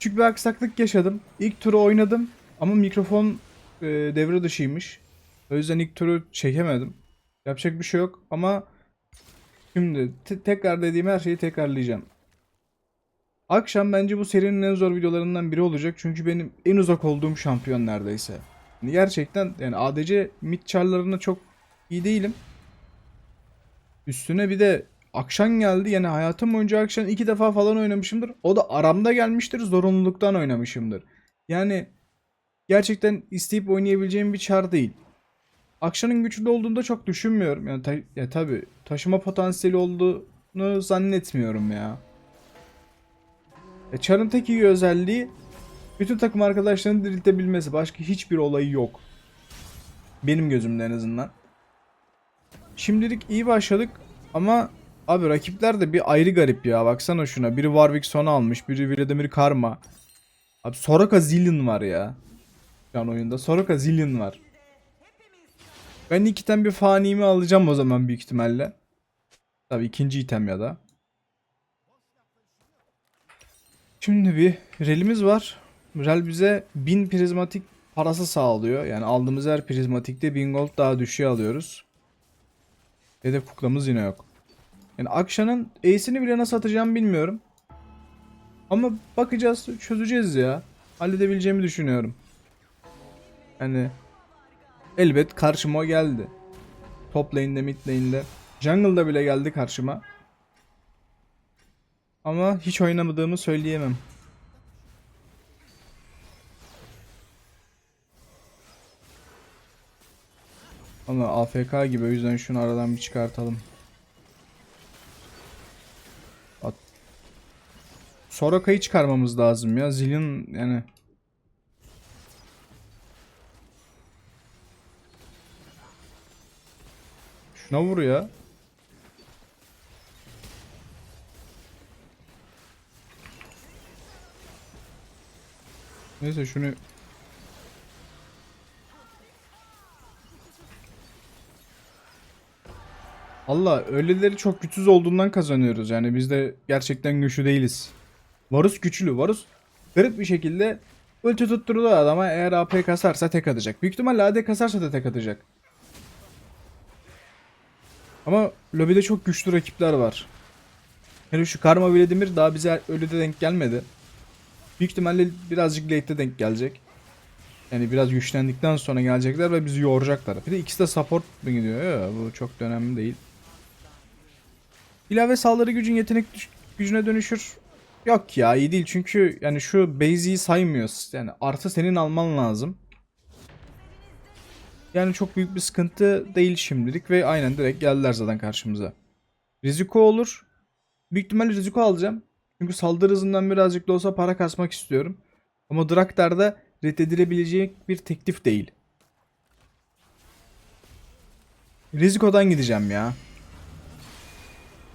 Küçük bir aksaklık yaşadım. İlk turu oynadım ama mikrofon e, devre dışıymış. O yüzden ilk turu çekemedim. Yapacak bir şey yok ama şimdi te- tekrar dediğim her şeyi tekrarlayacağım. Akşam bence bu serinin en zor videolarından biri olacak çünkü benim en uzak olduğum şampiyon neredeyse. Yani gerçekten yani ADC mid çok iyi değilim. Üstüne bir de Akşam geldi yani hayatım boyunca Akşam iki defa falan oynamışımdır. O da aramda gelmiştir zorunluluktan oynamışımdır. Yani gerçekten isteyip oynayabileceğim bir çar değil. Akşam'ın güçlü olduğunda çok düşünmüyorum. Yani ta- ya tabi taşıma potansiyeli olduğunu zannetmiyorum ya. E, Char'ın tek iyi özelliği bütün takım arkadaşlarını diriltebilmesi. Başka hiçbir olayı yok. Benim gözümde en azından. Şimdilik iyi başladık ama abi rakipler de bir ayrı garip ya. Baksana şuna. Biri Warwick sona almış, biri Vladimir Karma. Abi Soraka Zillion var ya. Şu an oyunda Soraka Zillion var. Ben ilk item bir fanimi alacağım o zaman büyük ihtimalle. Tabii ikinci item ya da. Şimdi bir relimiz var. Rel bize 1000 prizmatik parası sağlıyor. Yani aldığımız her prizmatikte 1000 gold daha düşüyor alıyoruz. Hedef kuklamız yine yok. Yani Akşan'ın Ace'ini bile nasıl atacağımı bilmiyorum. Ama bakacağız, çözeceğiz ya. Halledebileceğimi düşünüyorum. Yani elbet karşıma o geldi. Top lane'de, mid lane'de. Jungle'da bile geldi karşıma. Ama hiç oynamadığımı söyleyemem. Ama AFK gibi o yüzden şunu aradan bir çıkartalım. Soraka'yı çıkarmamız lazım ya. Zilin yani. Şuna vur ya. Neyse şunu Allah öyleleri çok güçsüz olduğundan kazanıyoruz. Yani biz de gerçekten güçlü değiliz. Varus güçlü. Varus garip bir şekilde ulti tutturdu adama eğer AP kasarsa tek atacak. Büyük ihtimalle AD kasarsa da tek atacak. Ama lobide çok güçlü rakipler var. Hele şu Karma Vladimir daha bize öyle de denk gelmedi. Büyük ihtimalle birazcık late'de denk gelecek. Yani biraz güçlendikten sonra gelecekler ve bizi yoracaklar. Bir de ikisi de support mı gidiyor ya bu çok önemli değil. İlave saldırı gücün yetenek gücüne dönüşür. Yok ya iyi değil çünkü yani şu base'i saymıyoruz. Yani artı senin alman lazım. Yani çok büyük bir sıkıntı değil şimdilik ve aynen direkt geldiler zaten karşımıza. Riziko olur. Büyük ihtimalle riziko alacağım. Çünkü saldırı hızından birazcık da olsa para kasmak istiyorum. Ama Draktar'da reddedilebilecek bir teklif değil. Riziko'dan gideceğim ya.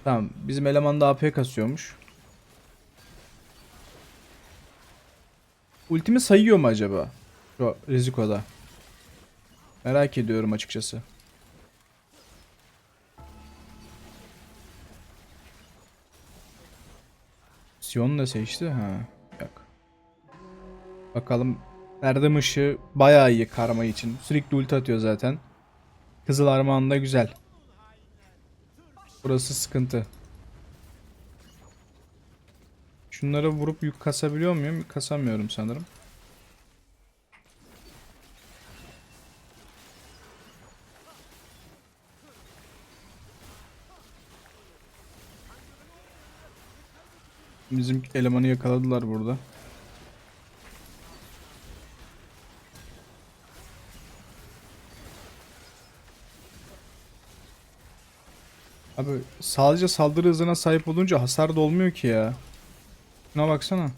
Tamam bizim eleman da AP kasıyormuş. Ultimi sayıyor mu acaba? Şu Riziko'da. Merak ediyorum açıkçası. Sion da seçti ha. Yok. Bakalım Erdem ışığı bayağı iyi karma için. Sürekli ulti atıyor zaten. Kızıl Armağan da güzel. Burası sıkıntı. Şunlara vurup yük kasabiliyor muyum? Kasamıyorum sanırım. Bizim elemanı yakaladılar burada. Abi sadece saldırı hızına sahip olunca hasar da olmuyor ki ya. Şuna baksana.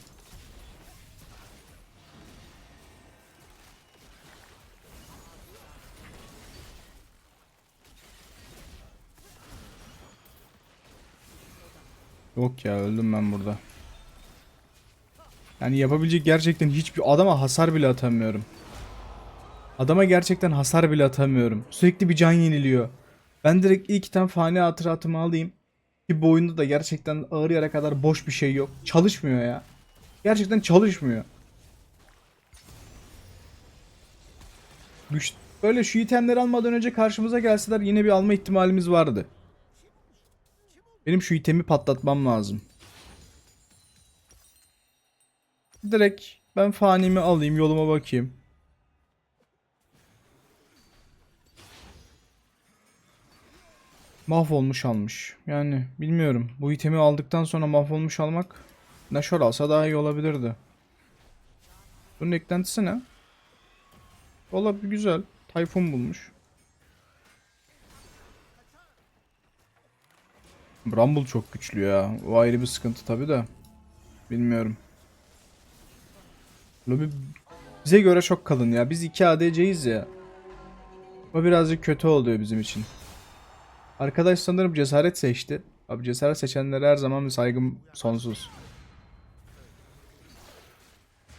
Yok ya öldüm ben burada. Yani yapabilecek gerçekten hiçbir adama hasar bile atamıyorum. Adama gerçekten hasar bile atamıyorum. Sürekli bir can yeniliyor. Ben direkt ilk item fani hatıratımı alayım. Ki bu oyunda da gerçekten ağır yere kadar boş bir şey yok. Çalışmıyor ya. Gerçekten çalışmıyor. Güç, böyle şu itemleri almadan önce karşımıza gelseler yine bir alma ihtimalimiz vardı. Benim şu itemi patlatmam lazım. Direkt ben fanimi alayım yoluma bakayım. Mahvolmuş almış. Yani bilmiyorum. Bu itemi aldıktan sonra mahvolmuş almak Nashor alsa daha iyi olabilirdi. Bunun eklentisi ne? Olabilir güzel. Tayfun bulmuş. Rumble çok güçlü ya. O ayrı bir sıkıntı tabi de. Bilmiyorum. Lobby bize göre çok kalın ya. Biz 2 ADC'yiz ya. O birazcık kötü oluyor bizim için. Arkadaş sanırım cesaret seçti. Abi cesaret seçenlere her zaman bir saygım sonsuz.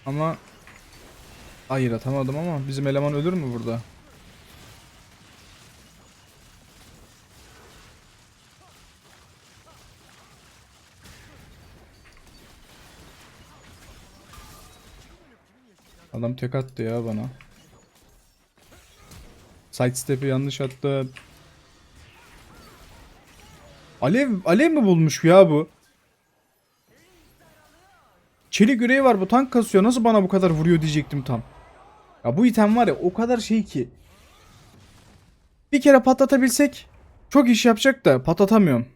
Ama Hayır atamadım ama bizim eleman ölür mü burada? Adam tek attı ya bana. Sidestep'i yanlış attı. Alev, alev mi bulmuş ya bu? Çelik yüreği var bu tank kasıyor. Nasıl bana bu kadar vuruyor diyecektim tam. Ya bu item var ya o kadar şey ki. Bir kere patlatabilsek çok iş yapacak da patlatamıyorum.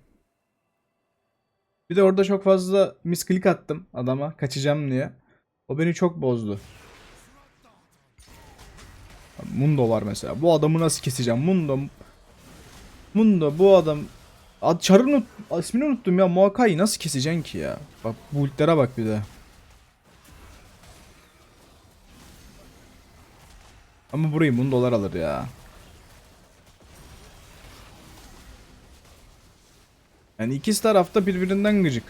Bir de orada çok fazla misklik attım adama kaçacağım diye. O beni çok bozdu. Mundo var mesela. Bu adamı nasıl keseceğim? Mundo. Mundo bu adam. Ad unut, ismini unuttum ya. Muakkai'yi nasıl keseceksin ki ya? Bak bu ultlere bak bir de. Ama burayı Mundolar alır ya. Yani ikisi tarafta birbirinden gıcık.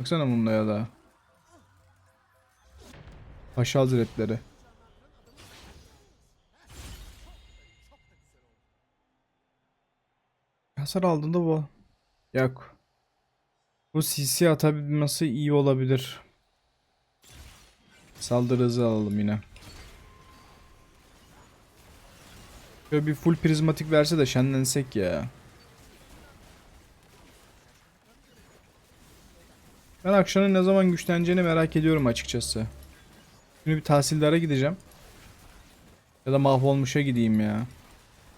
Baksana Mundo'ya da. Paşa Hazretleri. Hasar aldığında bu. Yok. Bu CC atabilmesi iyi olabilir. Saldırı hızı alalım yine. Şöyle bir full prizmatik verse de şenlensek ya. Ben akşamın ne zaman güçleneceğini merak ediyorum açıkçası. Şimdi bir tahsildara gideceğim. Ya da mahvolmuşa gideyim ya.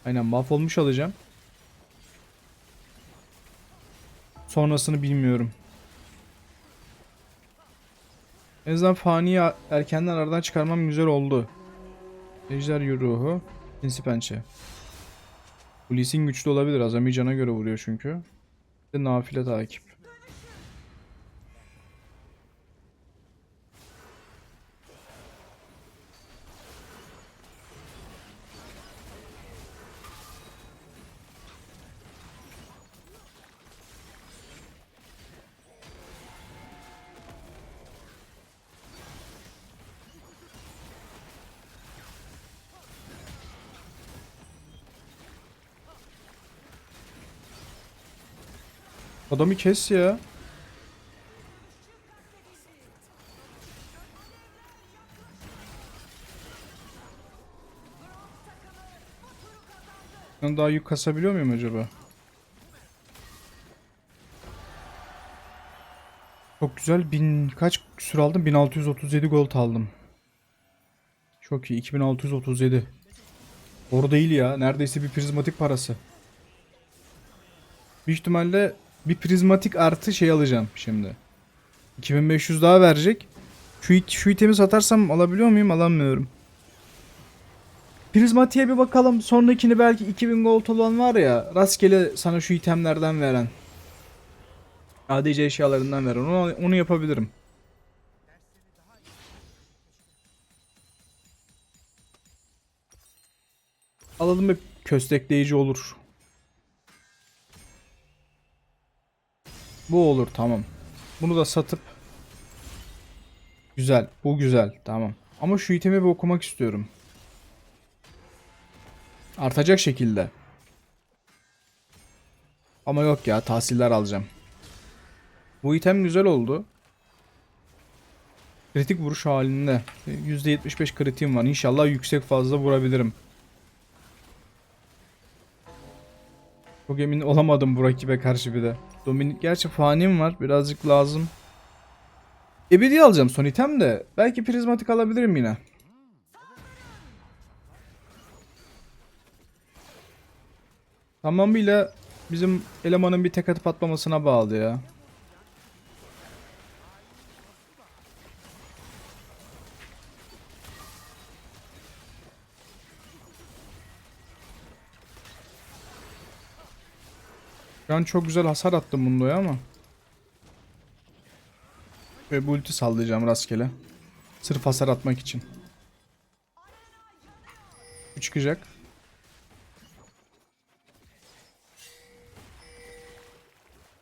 Aynen mahvolmuş alacağım. Sonrasını bilmiyorum. En azından faniyi erkenden aradan çıkarmam güzel oldu. Ejder ruhu. Sinsi pençe. Polisin güçlü olabilir. Azami cana göre vuruyor çünkü. Nafile takip. Adamı kes ya. Ben daha yük kasabiliyor muyum acaba? Çok güzel. Bin kaç küsür aldım? 1637 gold aldım. Çok iyi. 2637. Doğru değil ya. Neredeyse bir prizmatik parası. Büyük ihtimalle bir prizmatik artı şey alacağım şimdi. 2500 daha verecek. Şu, şu itemi satarsam alabiliyor muyum? Alamıyorum. Prizmatiğe bir bakalım. Sonrakini belki 2000 gold olan var ya. Rastgele sana şu itemlerden veren. ADC eşyalarından veren. Onu, onu yapabilirim. Alalım bir köstekleyici olur. Bu olur tamam. Bunu da satıp Güzel. Bu güzel. Tamam. Ama şu itemi bir okumak istiyorum. Artacak şekilde. Ama yok ya tahsiller alacağım. Bu item güzel oldu. Kritik vuruş halinde. %75 kritiğim var. İnşallah yüksek fazla vurabilirim. Çok emin olamadım bu rakibe karşı bir de. Dominik gerçi fanim var. Birazcık lazım. Ebedi alacağım son item de. Belki prizmatik alabilirim yine. Tamamıyla bizim elemanın bir tek atıp atmamasına bağlı ya. Şu an çok güzel hasar attım Mundo'ya ama. Ve bu ulti sallayacağım rastgele. Sırf hasar atmak için. Bu çıkacak.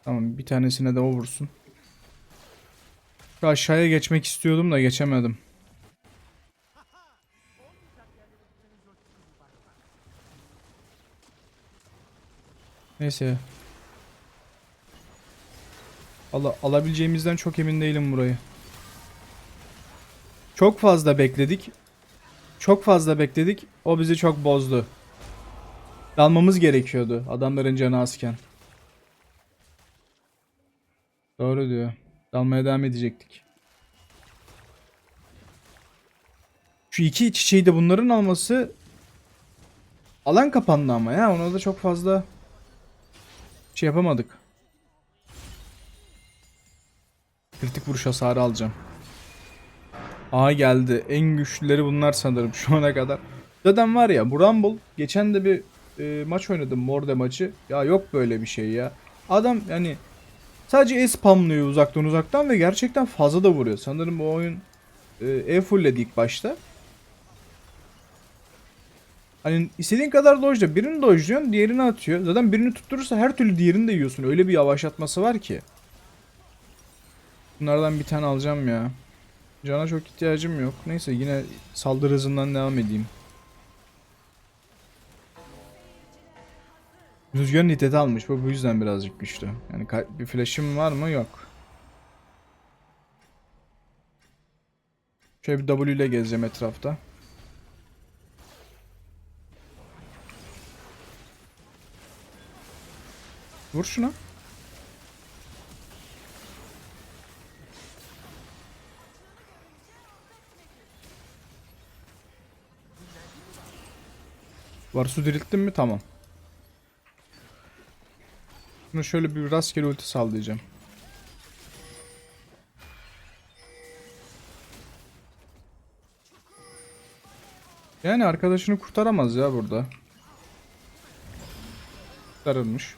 Tamam bir tanesine de o vursun. Şu aşağıya geçmek istiyordum da geçemedim. Neyse. Ala alabileceğimizden çok emin değilim burayı. Çok fazla bekledik. Çok fazla bekledik. O bizi çok bozdu. Dalmamız gerekiyordu adamların canı azken. Doğru diyor. Dalmaya devam edecektik. Şu iki çiçeği de bunların alması alan kapandı ama ya ona da çok fazla şey yapamadık. Kritik vuruş hasarı alacağım. Aa geldi. En güçlüleri bunlar sanırım şu ana kadar. Zaten var ya bu Rumble geçen de bir e, maç oynadım Morde maçı. Ya yok böyle bir şey ya. Adam yani sadece E spamlıyor uzaktan uzaktan ve gerçekten fazla da vuruyor. Sanırım bu oyun e, E fullledi ilk başta. Hani istediğin kadar dojla birini dojluyorsun diğerini atıyor. Zaten birini tutturursa her türlü diğerini de yiyorsun. Öyle bir yavaşlatması var ki. Bunlardan bir tane alacağım ya. Cana çok ihtiyacım yok. Neyse yine saldırı hızından devam edeyim. Rüzgar niteti almış. Bu bu yüzden birazcık güçlü. Yani bir flash'im var mı? Yok. Şöyle bir W ile gezeceğim etrafta. Vur şuna. Var su dirilttin mi? Tamam. Şunu şöyle bir rastgele ulti sallayacağım. Yani arkadaşını kurtaramaz ya burada. Kurtarılmış.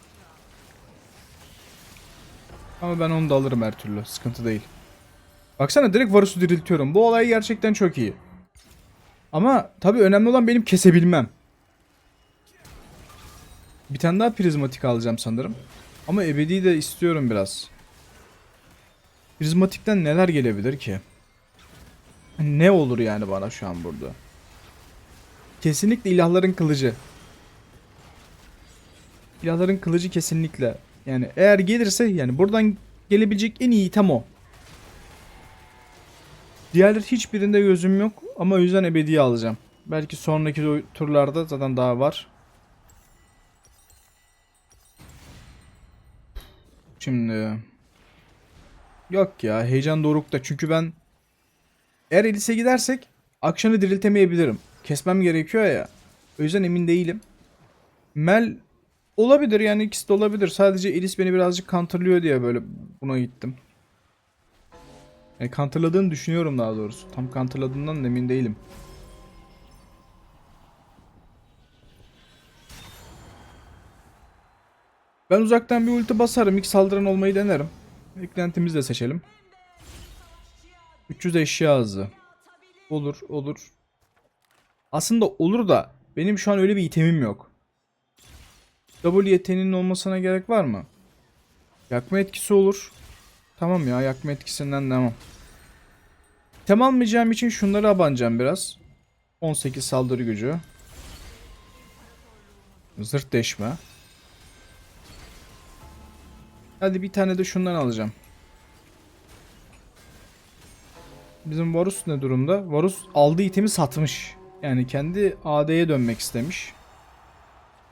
Ama ben onu da alırım her türlü. Sıkıntı değil. Baksana direkt Varus'u diriltiyorum. Bu olay gerçekten çok iyi. Ama tabii önemli olan benim kesebilmem. Bir tane daha prizmatik alacağım sanırım. Ama ebedi de istiyorum biraz. Prizmatikten neler gelebilir ki? Ne olur yani bana şu an burada? Kesinlikle ilahların kılıcı. İlahların kılıcı kesinlikle. Yani eğer gelirse yani buradan gelebilecek en iyi item o. Diğerleri hiçbirinde gözüm yok ama o yüzden ebedi alacağım. Belki sonraki turlarda zaten daha var. Şimdi yok ya heyecan dorukta çünkü ben eğer Elis'e gidersek akşamı diriltemeyebilirim. Kesmem gerekiyor ya. O yüzden emin değilim. Mel olabilir yani ikisi de olabilir. Sadece Elis beni birazcık counterlıyor diye böyle buna gittim. Yani counterladığını düşünüyorum daha doğrusu. Tam counterladığından da emin değilim. Ben uzaktan bir ulti basarım. İlk saldıran olmayı denerim. Eklentimizi de seçelim. 300 eşya hızı. Olur olur. Aslında olur da benim şu an öyle bir itemim yok. W yeteneğinin olmasına gerek var mı? Yakma etkisi olur. Tamam ya yakma etkisinden devam. Tem almayacağım için şunları abanacağım biraz. 18 saldırı gücü. Zırt deşme. Hadi bir tane de şundan alacağım. Bizim Varus ne durumda? Varus aldığı itemi satmış. Yani kendi AD'ye dönmek istemiş.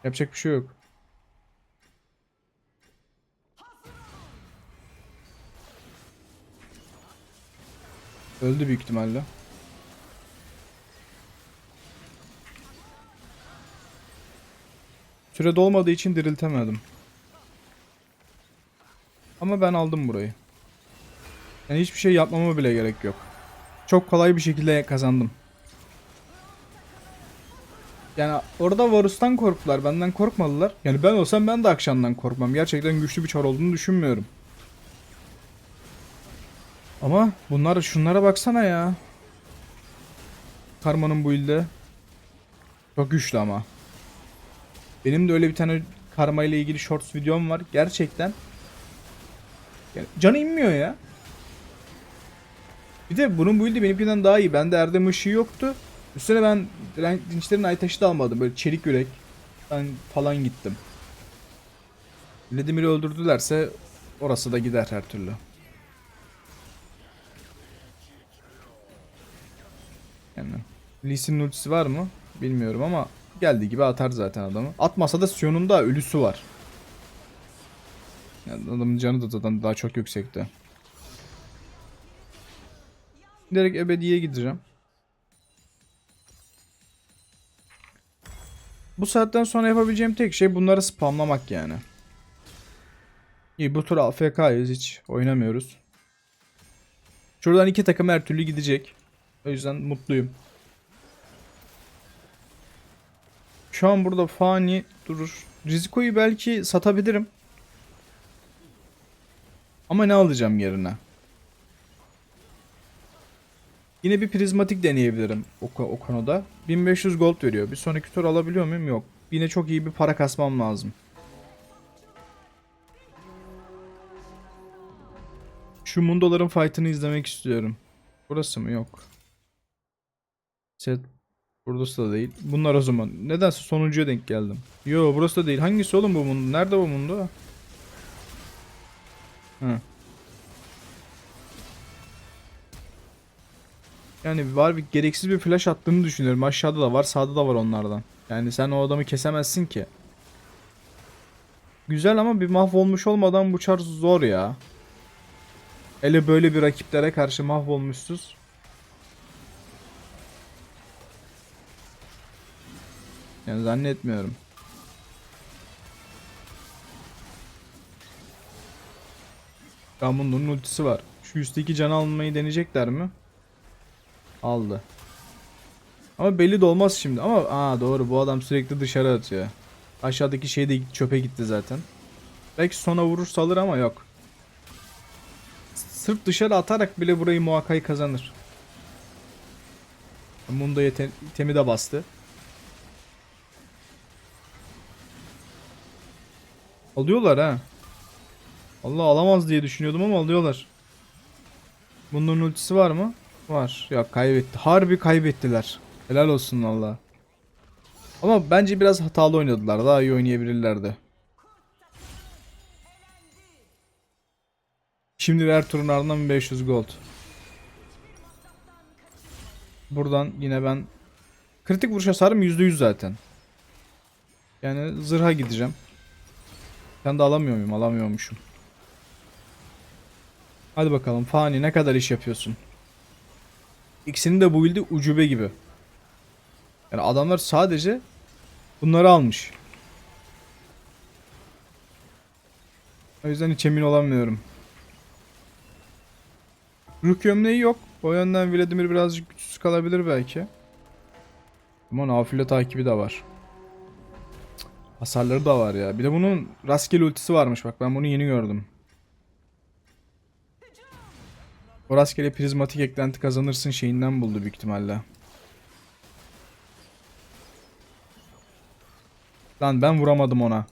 Yapacak bir şey yok. Öldü büyük ihtimalle. Süre dolmadığı için diriltemedim. Ama ben aldım burayı. Yani hiçbir şey yapmama bile gerek yok. Çok kolay bir şekilde kazandım. Yani orada Varus'tan korktular. Benden korkmadılar. Yani ben olsam ben de akşamdan korkmam. Gerçekten güçlü bir çar olduğunu düşünmüyorum. Ama bunlar şunlara baksana ya. Karma'nın bu ilde. Çok güçlü ama. Benim de öyle bir tane karma ile ilgili shorts videom var. Gerçekten. Yani canı inmiyor ya. Bir de bunun build'i benimkinden daha iyi. Bende Erdem ışığı yoktu. Üstüne ben dinçlerin ay taşı da almadım. Böyle çelik yürek. Falan gittim. Vladimir'i öldürdülerse orası da gider her türlü. Yani Lee Sin'in ultisi var mı? Bilmiyorum ama geldiği gibi atar zaten adamı. Atmasa da Sion'un da ölüsü var. Yani adamın canı da zaten daha çok yüksekte. Direkt ebediye gideceğim. Bu saatten sonra yapabileceğim tek şey bunları spamlamak yani. İyi bu tur AFK'yız hiç oynamıyoruz. Şuradan iki takım her türlü gidecek. O yüzden mutluyum. Şu an burada fani durur. Riziko'yu belki satabilirim. Ama ne alacağım yerine? Yine bir prizmatik deneyebilirim o, o konuda. 1500 gold veriyor. Bir sonraki tur alabiliyor muyum? Yok. Yine çok iyi bir para kasmam lazım. Şu Mundo'ların fight'ını izlemek istiyorum. Burası mı? Yok. Set Burası da değil. Bunlar o zaman. Nedense sonuncuya denk geldim. Yo burası da değil. Hangisi oğlum bu Mundo? Nerede bu Mundo? Yani var bir gereksiz bir flash attığını düşünüyorum. Aşağıda da var, sağda da var onlardan. Yani sen o adamı kesemezsin ki. Güzel ama bir mahvolmuş olmadan bu çar zor ya. Hele böyle bir rakiplere karşı mahvolmuşsuz. Yani zannetmiyorum. Ramundo'nun ultisi var. Şu üstteki can almayı deneyecekler mi? Aldı. Ama belli de olmaz şimdi. Ama aa doğru bu adam sürekli dışarı atıyor. Aşağıdaki şey de çöpe gitti zaten. Belki sona vurursa alır ama yok. Sırf dışarı atarak bile burayı muhakkak kazanır. Mundo itemi de bastı. Alıyorlar ha. Allah alamaz diye düşünüyordum ama alıyorlar. Bunların ultisi var mı? Var. Ya kaybetti. Harbi kaybettiler. Helal olsun valla. Ama bence biraz hatalı oynadılar. Daha iyi oynayabilirlerdi. Şimdi ver turun ardından 500 gold. Buradan yine ben kritik vuruş hasarım %100 zaten. Yani zırha gideceğim. Ben de alamıyor muyum? Alamıyormuşum. Hadi bakalım Fani ne kadar iş yapıyorsun? İkisinin de bu build'i ucube gibi. Yani adamlar sadece bunları almış. O yüzden hiç emin olamıyorum. Ruh gömleği yok. O yönden Vladimir birazcık güçsüz kalabilir belki. Ama nafile takibi de var. Hasarları da var ya. Bir de bunun rastgele ultisi varmış bak ben bunu yeni gördüm. O rastgele prizmatik eklenti kazanırsın şeyinden buldu büyük ihtimalle. Lan ben vuramadım ona.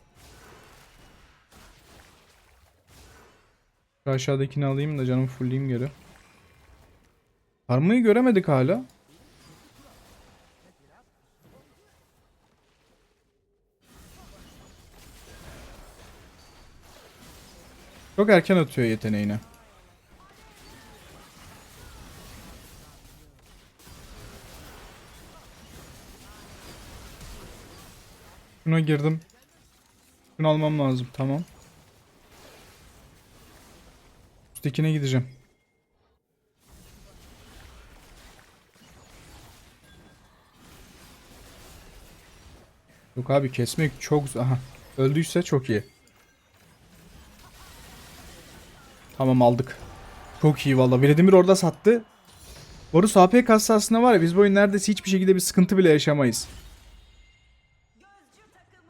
Şu aşağıdakini alayım da canım fullleyeyim geri. Karmayı göremedik hala. Çok erken atıyor yeteneğini. Şuna girdim. Şunu almam lazım. Tamam. Üsttekine gideceğim. Yok abi kesmek çok Aha. Öldüyse çok iyi. Tamam aldık. Çok iyi valla. Vladimir orada sattı. Boris AP kassa aslında var ya biz bu oyun neredeyse hiçbir şekilde bir sıkıntı bile yaşamayız.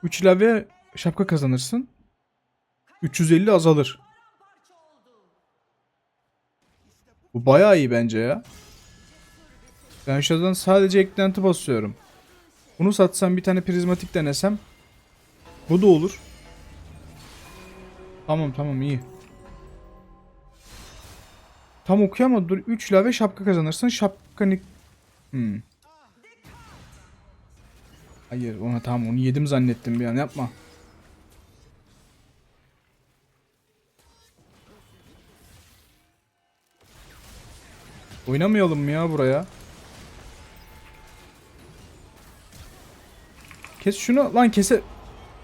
3 ilave şapka kazanırsın. 350 azalır. Bu bayağı iyi bence ya. Ben şuradan sadece eklenti basıyorum. Bunu satsam bir tane prizmatik denesem. Bu da olur. Tamam tamam iyi. Tam okuyamadım. Dur 3 ilave şapka kazanırsın. Şapkanı... Hmm. Hayır ona tamam onu yedim zannettim bir an yapma. Oynamayalım mı ya buraya? Kes şunu lan kese...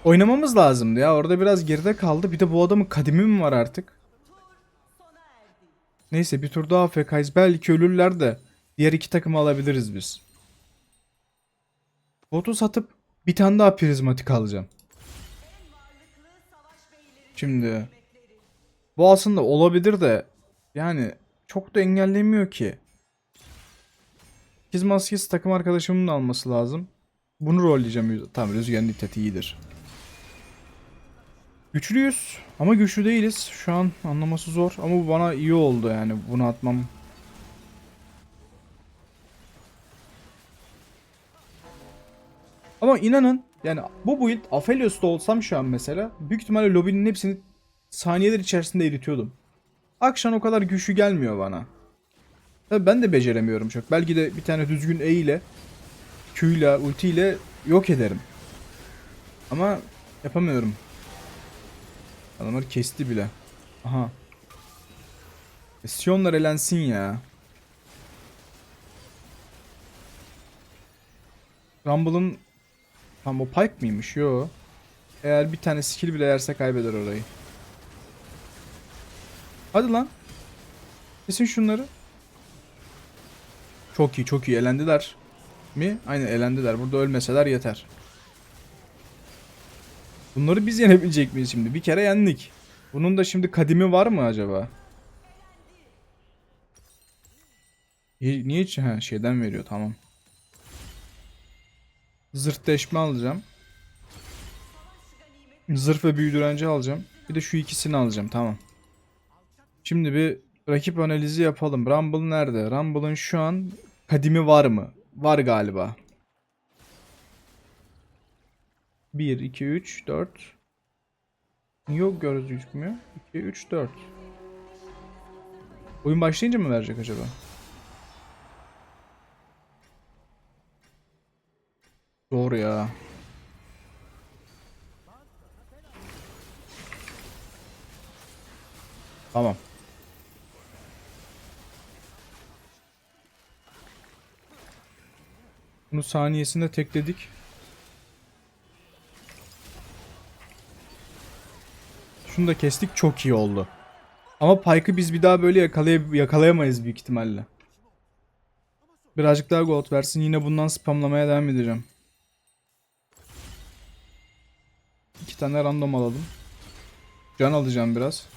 Oynamamız lazımdı ya orada biraz geride kaldı. Bir de bu adamın kadimi mi var artık? Neyse bir tur daha AFK'yız. Belki ölürler de diğer iki takımı alabiliriz biz. Botu satıp bir tane daha prizmatik alacağım. Şimdi bu aslında olabilir de yani çok da engellemiyor ki. Kiz maskesi takım arkadaşımın da alması lazım. Bunu rolleyeceğim. Tamam rüzgarın iddeti iyidir. Güçlüyüz ama güçlü değiliz. Şu an anlaması zor ama bu bana iyi oldu yani bunu atmam. Ama inanın yani bu build Aphelios'ta olsam şu an mesela büyük ihtimalle lobinin hepsini saniyeler içerisinde eritiyordum. Akşam o kadar güçlü gelmiyor bana. Tabii ben de beceremiyorum çok. Belki de bir tane düzgün E ile Q ile ulti ile yok ederim. Ama yapamıyorum. Adamlar kesti bile. Aha. E, Sionlar elensin ya. Rumble'ın Tam o Pike miymiş? Yo. Eğer bir tane skill bile yerse kaybeder orayı. Hadi lan. Kesin şunları. Çok iyi çok iyi elendiler. Mi? Aynen elendiler. Burada ölmeseler yeter. Bunları biz yenebilecek miyiz şimdi? Bir kere yendik. Bunun da şimdi kadimi var mı acaba? Niye, niye ha, şeyden veriyor tamam. Zırh deşme alacağım. Zırh ve büyü direnci alacağım. Bir de şu ikisini alacağım tamam. Şimdi bir rakip analizi yapalım. Rumble nerede? Rumble'ın şu an kadimi var mı? Var galiba. 1, 2, 3, 4. Yok gözükmüyor. 2, 3, 4. Oyun başlayınca mı verecek acaba? Doğru ya. Tamam. Bunu saniyesinde tekledik. Şunu da kestik çok iyi oldu. Ama Pike'ı biz bir daha böyle yakalay yakalayamayız büyük ihtimalle. Birazcık daha gold versin yine bundan spamlamaya devam edeceğim. Tane random alalım. Can alacağım biraz.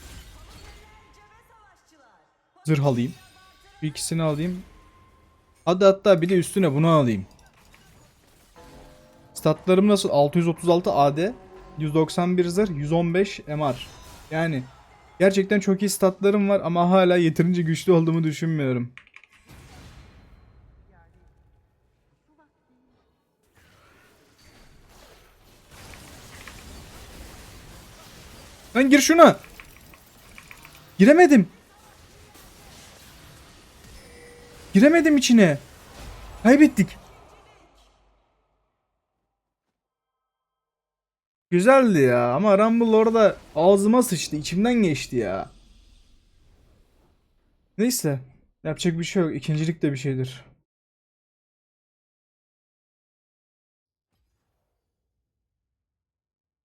Zırh alayım. Bir ikisini alayım. Hadi hatta bir de üstüne bunu alayım. Statlarım nasıl? 636 AD, 191 zırh, 115 MR. Yani gerçekten çok iyi statlarım var ama hala yeterince güçlü olduğumu düşünmüyorum. Lan gir şuna. Giremedim. Giremedim içine. Kaybettik. Güzeldi ya ama Rumble orada ağzıma sıçtı. içimden geçti ya. Neyse. Yapacak bir şey yok. İkincilik de bir şeydir.